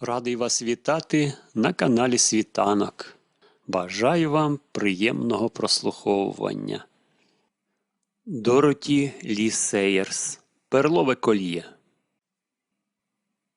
Радий вас вітати на каналі Світанок. Бажаю вам приємного прослуховування. Дороті Лі Сейерс. Перлове кольє.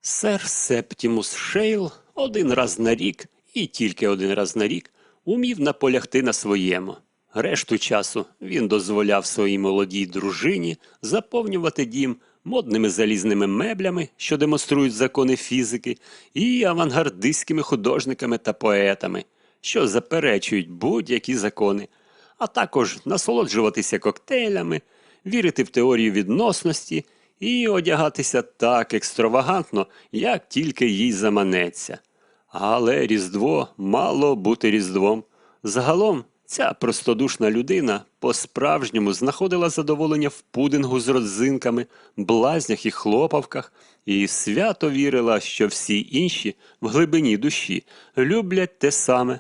Сер Септімус Шейл один раз на рік і тільки один раз на рік умів наполягти на своєму. Решту часу він дозволяв своїй молодій дружині заповнювати дім модними залізними меблями, що демонструють закони фізики, і авангардистськими художниками та поетами, що заперечують будь-які закони, а також насолоджуватися коктейлями, вірити в теорію відносності і одягатися так екстравагантно, як тільки їй заманеться. Але Різдво мало бути Різдвом. Загалом ця простодушна людина по-справжньому знаходила задоволення в пудингу з родзинками, блазнях і хлопавках, і свято вірила, що всі інші в глибині душі люблять те саме.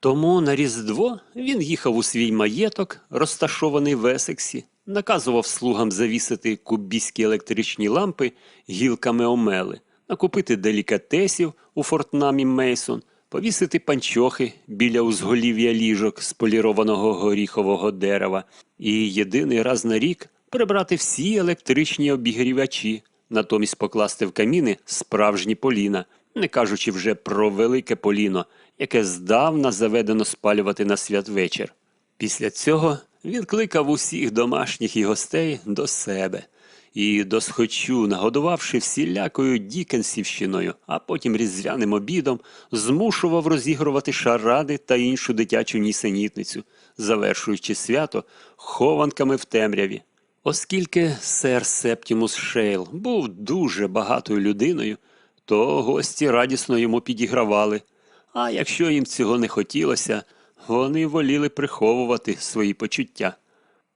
Тому на Різдво він їхав у свій маєток, розташований в Есексі, наказував слугам завісити кубійські електричні лампи гілками омели, накупити делікатесів у фортнамі Мейсон, повісити панчохи біля узголів'я ліжок з полірованого горіхового дерева і єдиний раз на рік прибрати всі електричні обігрівачі, натомість покласти в каміни справжні поліна, не кажучи вже про велике поліно, яке здавна заведено спалювати на святвечір. Після цього він кликав усіх домашніх і гостей до себе і досхочу, нагодувавши всілякою дікенсівщиною, а потім різдвяним обідом, змушував розігрувати шаради та іншу дитячу нісенітницю, завершуючи свято хованками в темряві. Оскільки сер Септімус Шейл був дуже багатою людиною, то гості радісно йому підігравали. А якщо їм цього не хотілося, вони воліли приховувати свої почуття.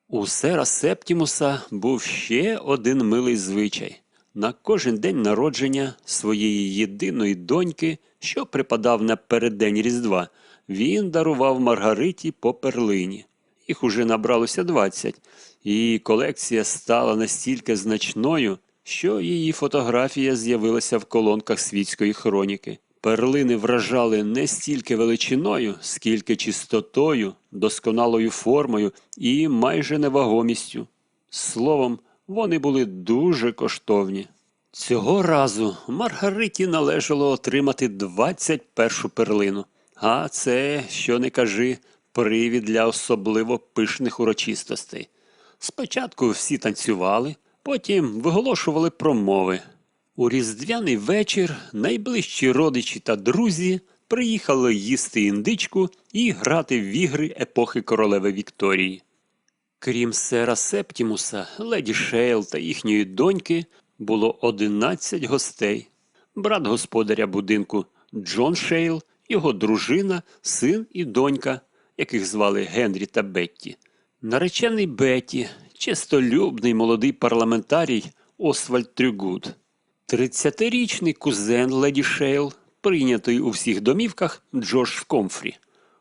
У сера Септімуса був ще один милий звичай. На кожен день народження своєї єдиної доньки, що припадав на переддень Різдва, він дарував Маргариті по перлині. Їх уже набралося двадцять, і колекція стала настільки значною, що її фотографія з'явилася в колонках світської хроніки. Перлини вражали не стільки величиною, скільки чистотою, досконалою формою і майже невагомістю. Словом, вони були дуже коштовні. Цього разу Маргариті належало отримати 21 перлину, а це, що не кажи, привід для особливо пишних урочистостей. Спочатку всі танцювали, потім виголошували промови. У різдвяний вечір найближчі родичі та друзі приїхали їсти індичку і грати в ігри епохи королеви Вікторії. Крім сера Септімуса, леді Шейл та їхньої доньки було 11 гостей. Брат господаря будинку Джон Шейл, його дружина, син і донька, яких звали Генрі та Бетті. Наречений Бетті, чистолюбний молодий парламентарій Освальд Трюгуд. Тридцятирічний кузен леді Шейл, прийнятий у всіх домівках Джордж Комфрі,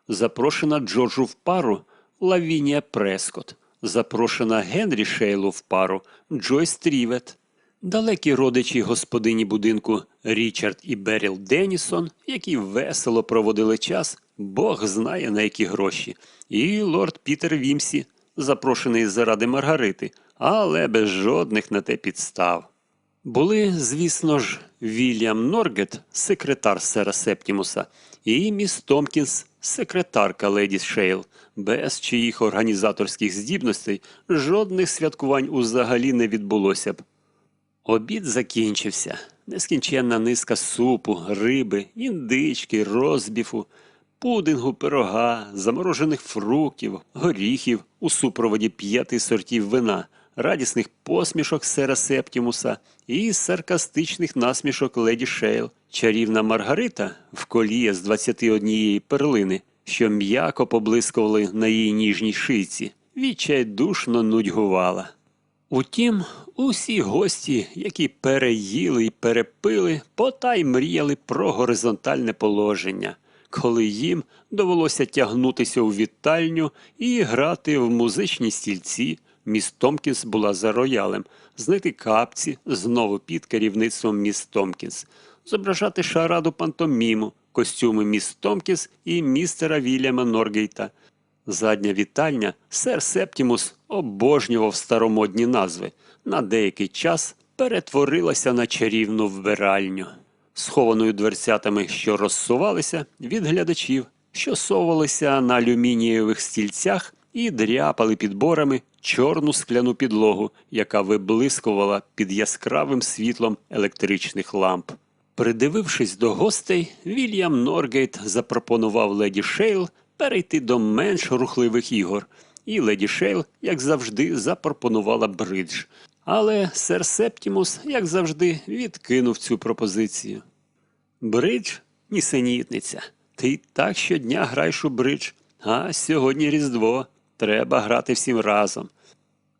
запрошена Джорджу в пару Лавінія Прескот, запрошена Генрі Шейлу в пару Джойс Трівет, далекі родичі господині будинку Річард і Беріл Денісон, які весело проводили час, Бог знає на які гроші, і лорд Пітер Вімсі, запрошений заради Маргарити, але без жодних на те підстав. Були, звісно ж, Вільям Норгет, секретар сера Септімуса, і міс Томкінс, секретарка леді Шейл, без чиїх організаторських здібностей жодних святкувань узагалі не відбулося б. Обід закінчився. Нескінченна низка супу, риби, індички, розбіфу, пудингу, пирога, заморожених фруктів, горіхів у супроводі п'яти сортів вина, радісних посмішок сера Септімуса і саркастичних насмішок леді Шейл, чарівна Маргарита в коліє з 21 перлини, що м'яко поблискували на її ніжній шийці, відчайдушно нудьгувала. Утім, усі гості, які переїли й перепили, потай мріяли про горизонтальне положення, коли їм довелося тягнутися у вітальню і грати в музичні стільці. Міс Томкінс була за роялем, знайти капці знову під керівництвом міс Томкінс, зображати шараду пантоміму, костюми міс Томкіс і містера Вільяма Норгейта. Задня вітальня сер Септімус обожнював старомодні назви. На деякий час перетворилася на чарівну вбиральню, схованою дверцятами, що розсувалися від глядачів, що совалися на алюмінієвих стільцях і дряпали підборами чорну скляну підлогу, яка виблискувала під яскравим світлом електричних ламп. Придивившись до гостей, Вільям Норгейт запропонував леді Шейл перейти до менш рухливих ігор, і леді Шейл, як завжди, запропонувала бридж. Але сер Септімус, як завжди, відкинув цю пропозицію. Бридж нісенітниця. Ти так щодня граєш у бридж, а сьогодні Різдво. Треба грати всім разом.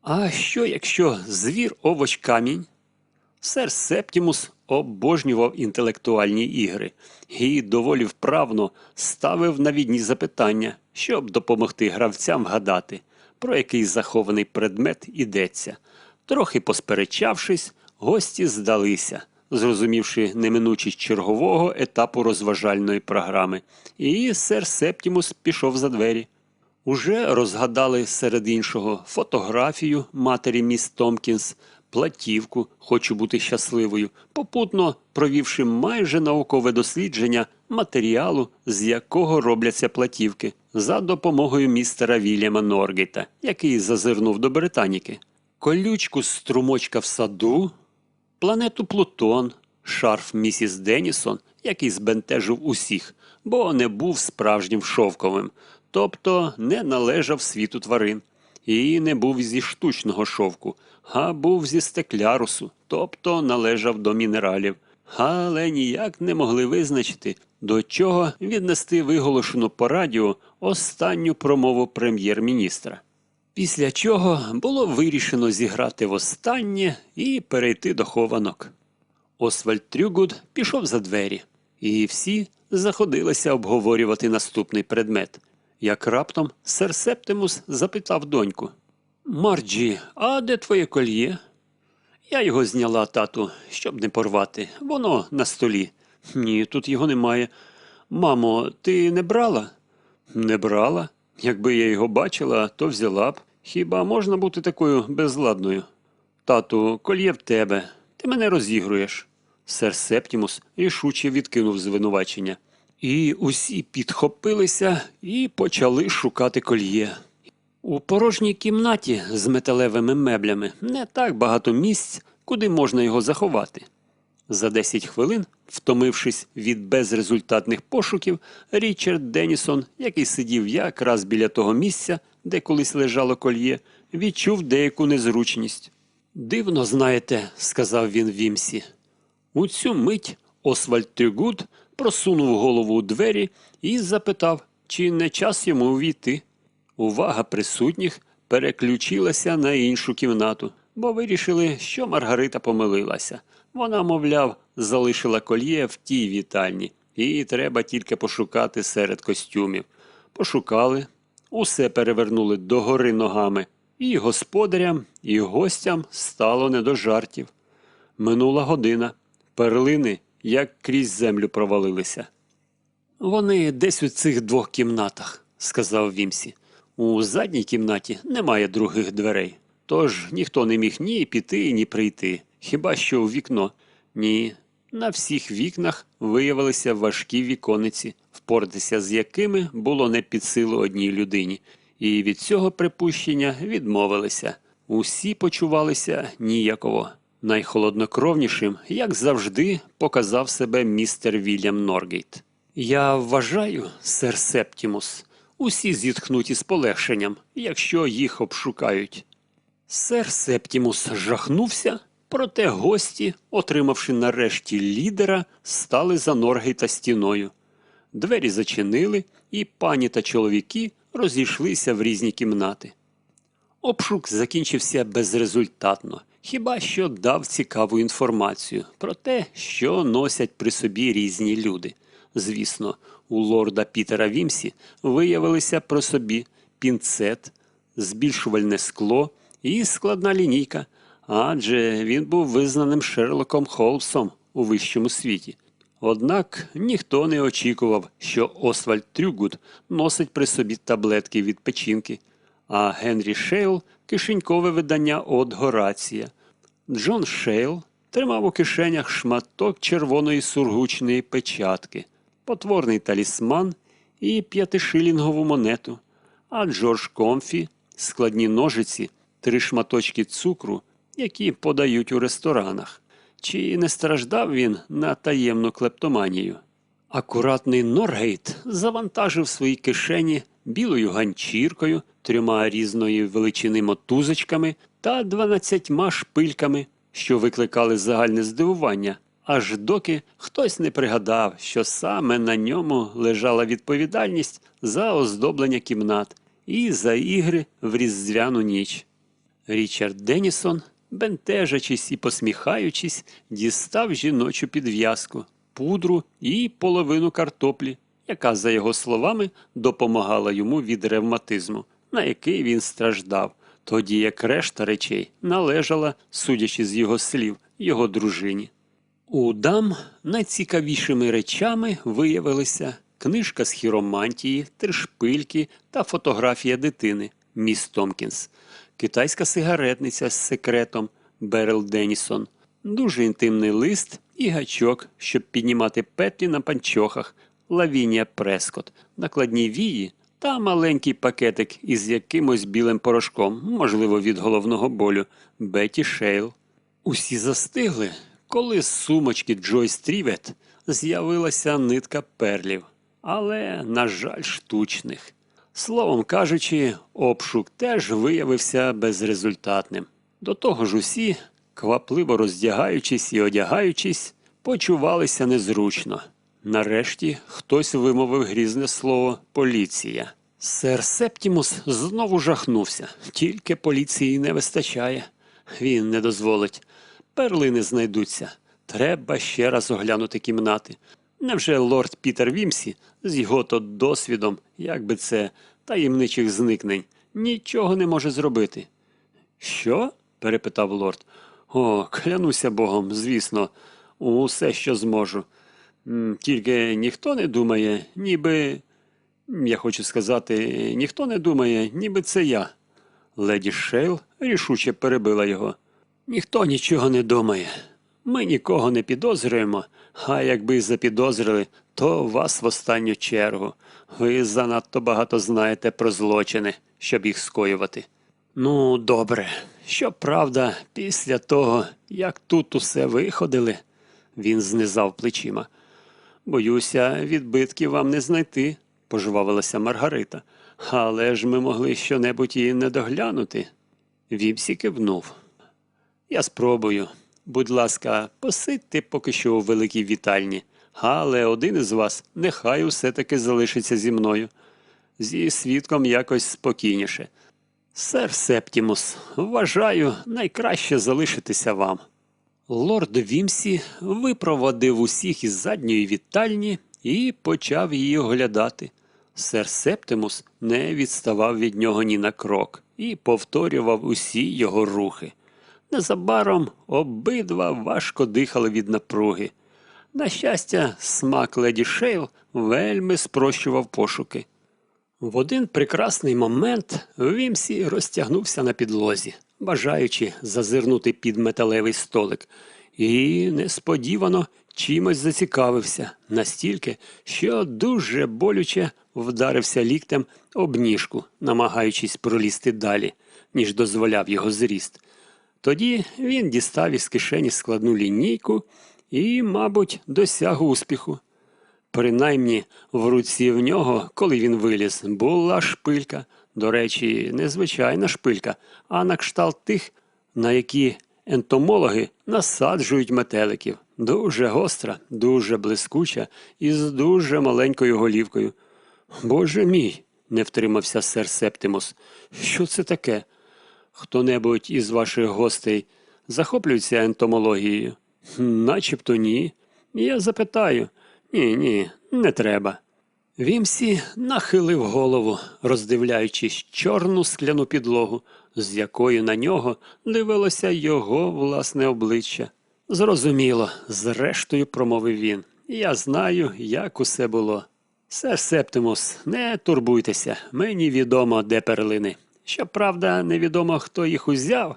А що, якщо звір овоч камінь? Сер Септімус обожнював інтелектуальні ігри і доволі вправно ставив навідні запитання, щоб допомогти гравцям вгадати, про який захований предмет ідеться. Трохи посперечавшись, гості здалися, зрозумівши неминучість чергового етапу розважальної програми, і сер Септімус пішов за двері. Уже розгадали серед іншого фотографію матері міс Томкінс, платівку Хочу бути щасливою, попутно провівши майже наукове дослідження матеріалу, з якого робляться платівки, за допомогою містера Вільяма Норгейта, який зазирнув до Британіки. Колючку з струмочка в саду, планету Плутон, шарф місіс Денісон, який збентежив усіх, бо не був справжнім шовковим, тобто не належав світу тварин, і не був зі штучного шовку, а був зі стеклярусу, тобто належав до мінералів. Але ніяк не могли визначити, до чого віднести виголошену по радіо останню промову прем'єр-міністра. Після чого було вирішено зіграти востаннє і перейти до хованок. Освальд Трюгуд пішов за двері, і всі заходилися обговорювати наступний предмет. Як раптом сер Септимус запитав доньку Марджі, а де твоє кольє? Я його зняла, тату, щоб не порвати. Воно на столі. Ні, тут його немає. Мамо, ти не брала? Не брала. Якби я його бачила, то взяла б. Хіба можна бути такою безладною? Тату, кольє в тебе. Ти мене розігруєш. Сер Септімус рішуче відкинув звинувачення. І усі підхопилися і почали шукати кольє. У порожній кімнаті з металевими меблями не так багато місць, куди можна його заховати. За 10 хвилин, втомившись від безрезультатних пошуків, Річард Денісон, який сидів якраз біля того місця, де колись лежало кольє, відчув деяку незручність. Дивно, знаєте, сказав він Вімсі. У цю мить Освальд Трюгуд просунув голову у двері і запитав, чи не час йому увійти. Увага присутніх переключилася на іншу кімнату, бо вирішили, що Маргарита помилилася. Вона, мовляв, залишила кольє в тій вітальні, і треба тільки пошукати серед костюмів. Пошукали, усе перевернули догори ногами, і господарям, і гостям стало не до жартів. Минула година. Перлини як крізь землю провалилися. Вони десь у цих двох кімнатах, сказав Вімсі. У задній кімнаті немає других дверей, тож ніхто не міг ні піти, ні прийти, хіба що у вікно. Ні. На всіх вікнах виявилися важкі вікониці, впоратися з якими було не під силу одній людині, і від цього припущення відмовилися. Усі почувалися ніяково. Найхолоднокровнішим, як завжди, показав себе містер Вільям Норгейт. Я вважаю, сер Септімус, усі зітхнуть із полегшенням, якщо їх обшукають. Сер Септімус жахнувся, проте гості, отримавши нарешті лідера, стали за Норгейта стіною. Двері зачинили, і пані та чоловіки розійшлися в різні кімнати. Обшук закінчився безрезультатно, хіба що дав цікаву інформацію про те, що носять при собі різні люди. Звісно, у лорда Пітера Вімсі виявилися про собі пінцет, збільшувальне скло і складна лінійка, адже він був визнаним Шерлоком Холмсом у вищому світі. Однак ніхто не очікував, що Освальд Трюгут носить при собі таблетки від печінки, а Генрі Шейл кишенькове видання от Горація. Джон Шейл тримав у кишенях шматок червоної сургучної печатки, потворний талісман і п'ятишилінгову монету, а Джордж Комфі складні ножиці, три шматочки цукру, які подають у ресторанах. Чи не страждав він на таємну клептоманію? Акуратний Норгейт завантажив свої кишені білою ганчіркою, трьома різної величини мотузочками та дванадцятьма шпильками, що викликали загальне здивування, аж доки хтось не пригадав, що саме на ньому лежала відповідальність за оздоблення кімнат і за ігри в різдвяну ніч. Річард Денісон, бентежачись і посміхаючись, дістав жіночу підв'язку, пудру і половину картоплі, яка, за його словами, допомагала йому від ревматизму, на який він страждав, тоді як решта речей належала, судячи з його слів, його дружині. У дам найцікавішими речами виявилися книжка з хіромантії, три шпильки та фотографія дитини міс Томкінс, китайська сигаретниця з секретом Берел Денісон, дуже інтимний лист і гачок, щоб піднімати петлі на панчохах, Лавінія Прескот, накладні вії та маленький пакетик із якимось білим порошком, можливо, від головного болю, Беті Шейл. Усі застигли, коли з сумочки Джойс Трівет з'явилася нитка перлів, але, на жаль, штучних. Словом кажучи, обшук теж виявився безрезультатним. До того ж усі, квапливо роздягаючись і одягаючись, почувалися незручно. Нарешті хтось вимовив грізне слово поліція. Сер Септімус знову жахнувся, тільки поліції не вистачає. Він не дозволить. Перлини знайдуться. Треба ще раз оглянути кімнати. Невже лорд Пітер Вімсі з його то досвідом, як би це, таємничих зникнень, нічого не може зробити? Що? перепитав лорд. О, клянуся Богом, звісно, усе, що зможу. Тільки ніхто не думає, ніби. Я хочу сказати, ніхто не думає, ніби це я. Леді Шейл рішуче перебила його. Ніхто нічого не думає. Ми нікого не підозрюємо, а якби запідозрили, то вас в останню чергу. Ви занадто багато знаєте про злочини, щоб їх скоювати. Ну, добре. Щоправда, після того, як тут усе виходили, він знизав плечима. Боюся, відбитків вам не знайти, пожвавилася Маргарита. Але ж ми могли щонебудь і не доглянути. Віпсі кивнув. Я спробую. Будь ласка, посидьте поки що у великій вітальні, але один із вас нехай усе таки залишиться зі мною. Зі свідком якось спокійніше. Сер Септімус, вважаю, найкраще залишитися вам. Лорд Вімсі випроводив усіх із задньої вітальні і почав її оглядати. Сер Септимус не відставав від нього ні на крок і повторював усі його рухи. Незабаром обидва важко дихали від напруги. На щастя, смак леді Шейл вельми спрощував пошуки. В один прекрасний момент Вімсі розтягнувся на підлозі, бажаючи зазирнути під металевий столик, і несподівано чимось зацікавився настільки, що дуже болюче вдарився ліктем об ніжку, намагаючись пролізти далі, ніж дозволяв його зріст. Тоді він дістав із кишені складну лінійку і, мабуть, досяг успіху. Принаймні, в руці в нього, коли він виліз, була шпилька. До речі, не звичайна шпилька, а на кшталт тих, на які ентомологи насаджують метеликів. Дуже гостра, дуже блискуча і з дуже маленькою голівкою. Боже мій, не втримався сер Септимус. Що це таке? Хто-небудь із ваших гостей захоплюється ентомологією? Начебто ні. Я запитаю. Ні, ні, не треба. Вімсі нахилив голову, роздивляючись чорну скляну підлогу, з якої на нього дивилося його власне обличчя. Зрозуміло, зрештою промовив він. Я знаю, як усе було. Сер Септимус, не турбуйтеся, мені відомо, де перлини. Щоправда, невідомо, хто їх узяв.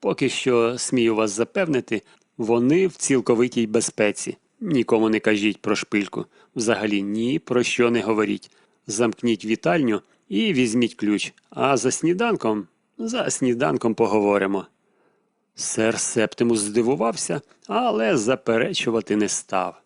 Поки що, смію вас запевнити, вони в цілковитій безпеці. Нікому не кажіть про шпильку. Взагалі ні про що не говоріть. Замкніть вітальню і візьміть ключ. А за сніданком, за сніданком поговоримо. Сер Септимус здивувався, але заперечувати не став.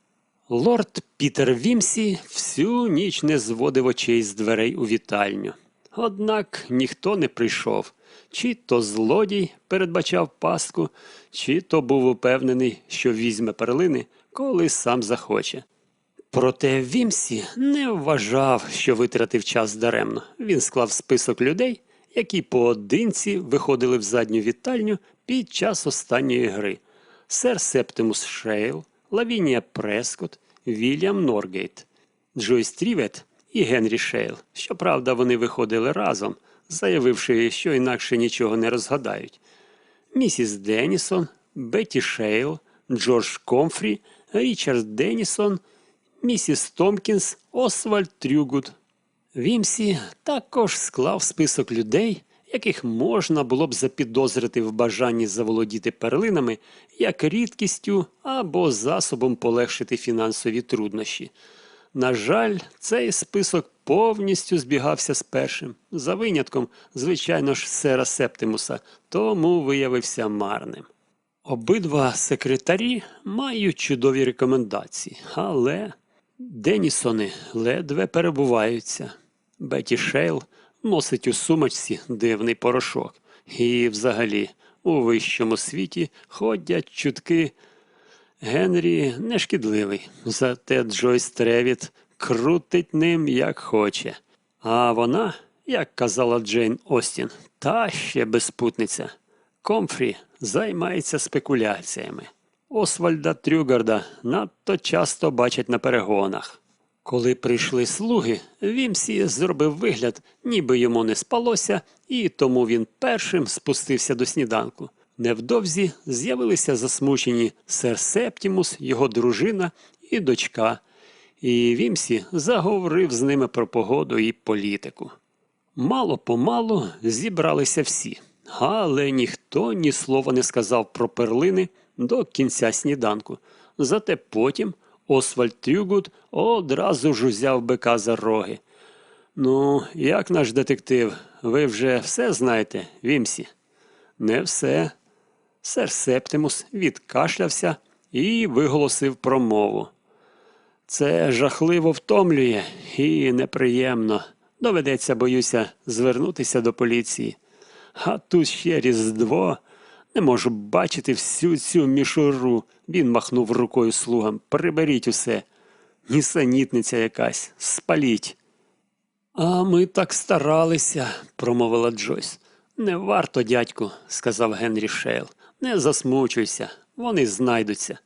Лорд Пітер Вімсі всю ніч не зводив очей з дверей у вітальню. Однак ніхто не прийшов. Чи то злодій передбачав пастку, чи то був упевнений, що візьме перлини, коли сам захоче. Проте Вімсі не вважав, що витратив час даремно. Він склав список людей, які поодинці виходили в задню вітальню під час останньої гри. Сер Септимус Шейл, Лавінія Прескот, Вільям Норгейт, Джойс Трівет і Генрі Шейл. Щоправда, вони виходили разом, заявивши, що інакше нічого не розгадають. Місіс Денісон, Бетті Шейл, Джордж Комфрі, Річард Денісон, місіс Томкінс, Освальд Трюгуд. Вімсі також склав список людей, яких можна було б запідозрити в бажанні заволодіти перлинами як рідкістю або засобом полегшити фінансові труднощі. На жаль, цей список повністю збігався з першим, за винятком, звичайно ж, сера Септимуса, тому виявився марним. Обидва секретарі мають чудові рекомендації, але Денісони ледве перебуваються. Беті Шейл носить у сумочці дивний порошок. І взагалі у вищому світі ходять чутки. Генрі нешкідливий, зате Джойс Тревіт крутить ним як хоче. А вона, як казала Джейн Остін, та ще безпутниця. Комфрі займається спекуляціями. Освальда Трюгарда надто часто бачать на перегонах. Коли прийшли слуги, Вімсі зробив вигляд, ніби йому не спалося, і тому він першим спустився до сніданку. Невдовзі з'явилися засмучені сер Септімус, його дружина і дочка, і Вімсі заговорив з ними про погоду і політику. Мало помалу зібралися всі, але ніхто ні слова не сказав про перлини до кінця сніданку. Зате потім Освальд Трюгут одразу ж узяв бика за роги. Ну, як наш детектив, ви вже все знаєте, Вімсі? Не все. Сер Септимус відкашлявся і виголосив промову. Це жахливо втомлює і неприємно. Доведеться, боюся, звернутися до поліції. А тут ще Різдво. Не можу бачити всю цю мішуру. Він махнув рукою слугам. Приберіть усе. Нісенітниця якась, спаліть. А ми так старалися, промовила Джойс. Не варто, дядьку, сказав Генрі Шейл. Не засмучуйся, вони знайдуться.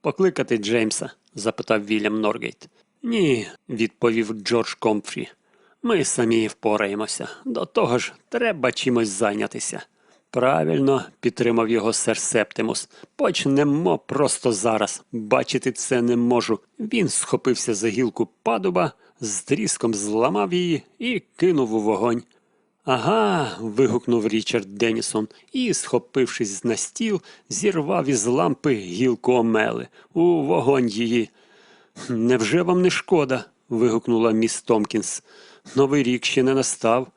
Покликати Джеймса? запитав Вільям Норгейт. Ні, відповів Джордж Комфрі. Ми самі впораємося. До того ж, треба чимось зайнятися. Правильно, підтримав його сер Септимус. Почнемо просто зараз. Бачити це не можу. Він схопився за гілку падуба, з тріском зламав її і кинув у вогонь. Ага. вигукнув Річард Денісон і, схопившись на стіл, зірвав із лампи гілку омели. У вогонь її. Невже вам не шкода? вигукнула міс Томкінс. Новий рік ще не настав.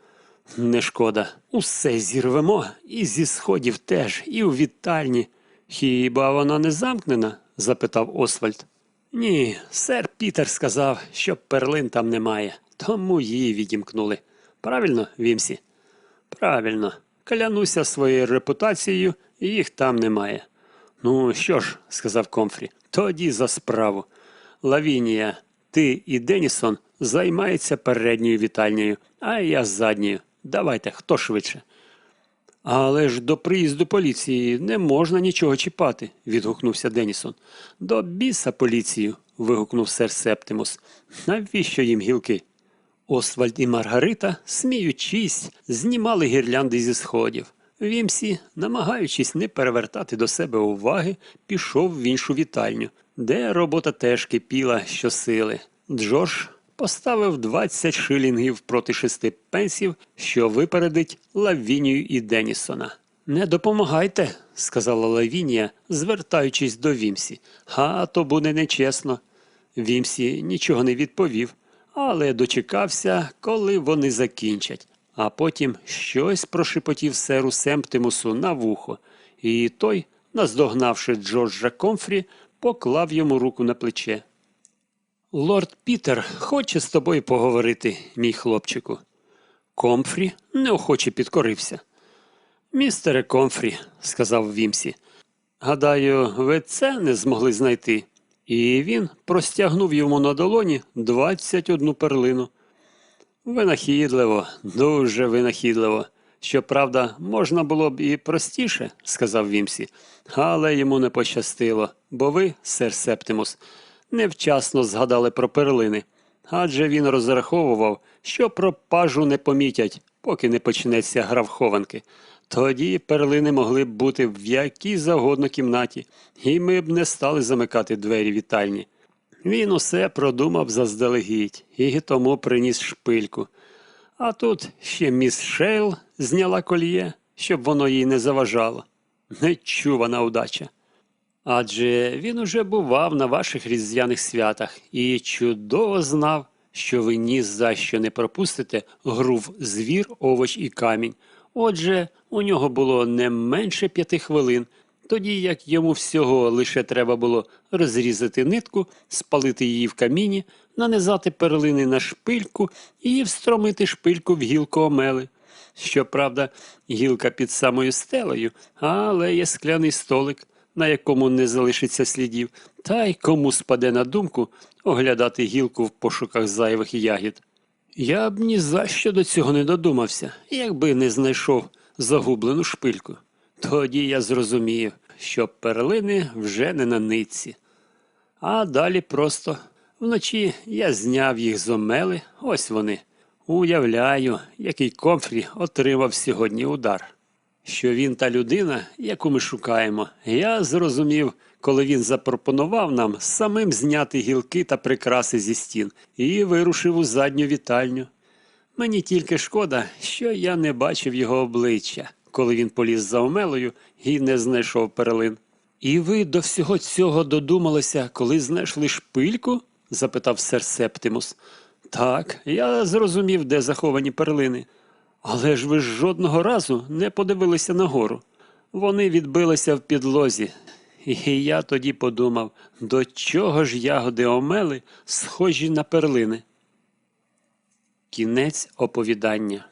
Не шкода. Усе зірвемо, і зі сходів теж, і у вітальні. Хіба вона не замкнена? запитав Освальд. Ні, сер Пітер сказав, що перлин там немає, тому її відімкнули. Правильно, Вімсі? Правильно. Клянуся своєю репутацією, їх там немає. Ну що ж, сказав Комфрі, тоді за справу. Лавінія, ти і Денісон займаються передньою вітальнею, а я задньою. Давайте, хто швидше. Але ж до приїзду поліції не можна нічого чіпати, відгукнувся Денісон. До біса поліцію. вигукнув сер Септимус. Навіщо їм гілки? Освальд і Маргарита, сміючись, знімали гірлянди зі сходів. Вімсі, намагаючись не перевертати до себе уваги, пішов в іншу вітальню. де робота теж кипіла щосили. Джош поставив 20 шилінгів проти шести пенсів, що випередить Лавінію і Денісона. Не допомагайте, сказала Лавінія, звертаючись до Вімсі. А то буде нечесно. Вімсі нічого не відповів, але дочекався, коли вони закінчать. А потім щось прошепотів серу Семптимусу на вухо, і той, наздогнавши Джорджа Комфрі, поклав йому руку на плече. Лорд Пітер хоче з тобою поговорити, мій хлопчику. Комфрі неохоче підкорився. Містере Комфрі, сказав Вімсі, гадаю, ви це не змогли знайти. І він простягнув йому на долоні 21 перлину. Винахідливо, дуже винахідливо. Щоправда, можна було б і простіше, сказав Вімсі, але йому не пощастило, бо ви, сер Септимус, невчасно згадали про перлини, адже він розраховував, що пропажу не помітять, поки не почнеться гра в хованки. Тоді перлини могли б бути в якій завгодно кімнаті, і ми б не стали замикати двері вітальні. Він усе продумав заздалегідь і тому приніс шпильку. А тут ще міс Шейл зняла кольє, щоб воно їй не заважало. Нечувана удача. Адже він уже бував на ваших різдвяних святах і чудово знав, що ви ні за що не пропустите гру в звір, овоч і камінь. Отже, у нього було не менше п'яти хвилин, тоді як йому всього лише треба було розрізати нитку, спалити її в каміні, нанизати перлини на шпильку і встромити шпильку в гілку омели. Щоправда, гілка під самою стелею, але є скляний столик, на якому не залишиться слідів, та й кому спаде на думку оглядати гілку в пошуках зайвих ягід. Я б ні за що до цього не додумався, якби не знайшов загублену шпильку. Тоді я зрозумів, що перлини вже не на нитці. А далі просто вночі я зняв їх з омели, ось вони. Уявляю, який комфрі отримав сьогодні удар. Що він та людина, яку ми шукаємо, я зрозумів, коли він запропонував нам самим зняти гілки та прикраси зі стін і вирушив у задню вітальню. Мені тільки шкода, що я не бачив його обличчя, коли він поліз за омелою і не знайшов перлин. І ви до всього цього додумалися, коли знайшли шпильку? запитав сер Септимус. Так, я зрозумів, де заховані перлини. Але ж ви жодного разу не подивилися нагору. Вони відбилися в підлозі. І я тоді подумав, до чого ж ягоди омели схожі на перлини. Кінець оповідання.